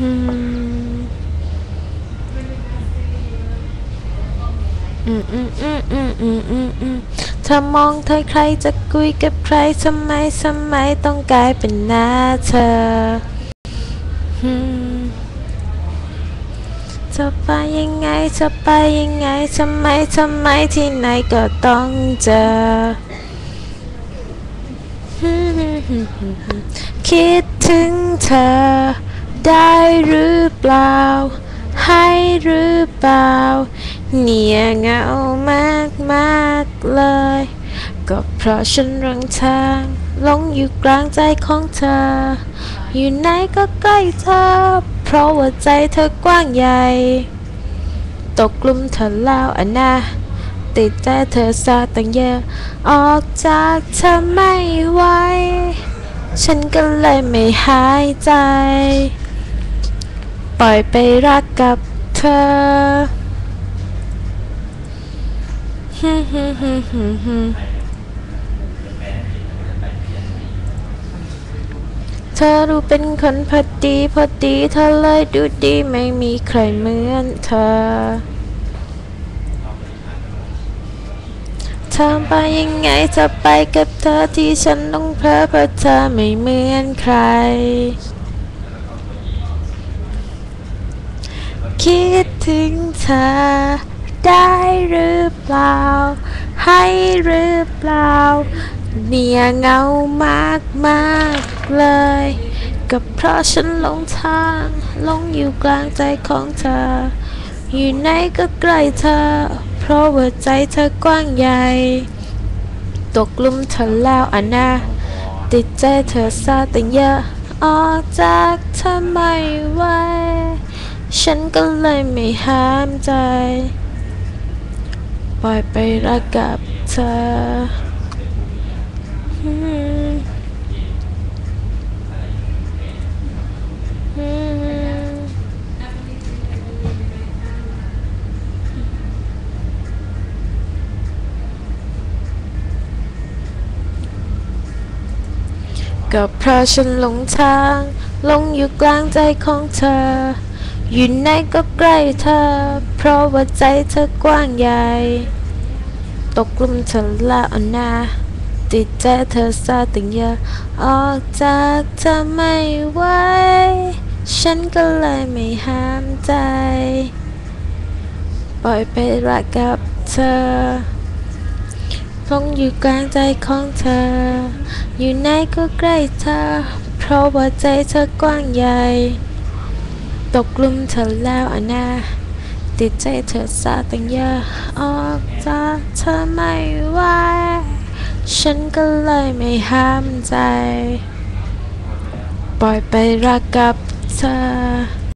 อืมอืมอืมอืมอืมอืมอืมอืมเธอมองเธอใครจะคุยกับใครทำไมทำไมต้องกลายเป็นหน้าเธออืมจะไปยังไงจะไปยังไงทำไมทำไมที่ไหนก็ต้องเจอคิดถึงเธอ ได้หรือเปล่า ให้หรือเปล่า เนี่ยเหงามากมากเลย ก็เพราะฉันรังทางหลงอยู่กลางใจของเธอ อยู่ไหนก็ใกล้เธอ เพราะว่าใจเธอกว้างใหญ่ ตกกลุ่มเธอแล้วอะนะติดใจเธอซาตั้งเยอะ ออกจากเธอไม่ไหวฉันก็เลยไม่หายใจ ปล่อยไปรักกับเธอฮึฮึฮึฮึฮึเธอดูเป็นคนพอดีพอดีเธอเลยดูดีไม่มีใครเหมือนเธอเธอไปยังไงจะไปกับเธอที่ฉันต้องเพ้อเพราะเธอไม่เหมือนใคร คิดถึงเธอ ได้หรือเปล่า ให้หรือเปล่า เนี่ยเงามากมากเลย ก็เพราะฉันหลงทางหลงอยู่กลางใจของเธอ อยู่ไหนก็ใกล้เธอ เพราะว่าใจเธอกว้างใหญ่ ตกหลุมเธอแล้วอะนะติดใจเธอซาตั้งเยอะ ออกจากเธอไม่ไหว ฉันก็เลยไม่ห้ามใจ ปล่อยไปรักกับเธอ ก็เพราะฉันหลงทางหลงอยู่กลางใจของเธอ อยู่ไหนก็ใกล้เธอ เพราะว่าใจเธอกว้างใหญ่ ตกกลุ่มเธอละอ่อนนาติดใจเธอซาตั้งเยอะออกจากเธอไม่ไหวฉันก็เลยไม่ห้ามใจ ปล่อยไปรักกับเธอลงอยู่กลางใจของเธอ อยู่ไหนก็ใกล้เธอ เพราะว่าใจเธอกว้างใหญ่ ตกลุ่มเธอแล้วอะนะติดใจเธอซาตั้งเยอะออกจากเธอไม่ไหวฉันก็เลยไม่ห้ามใจ ปล่อยไปรักกับเธอ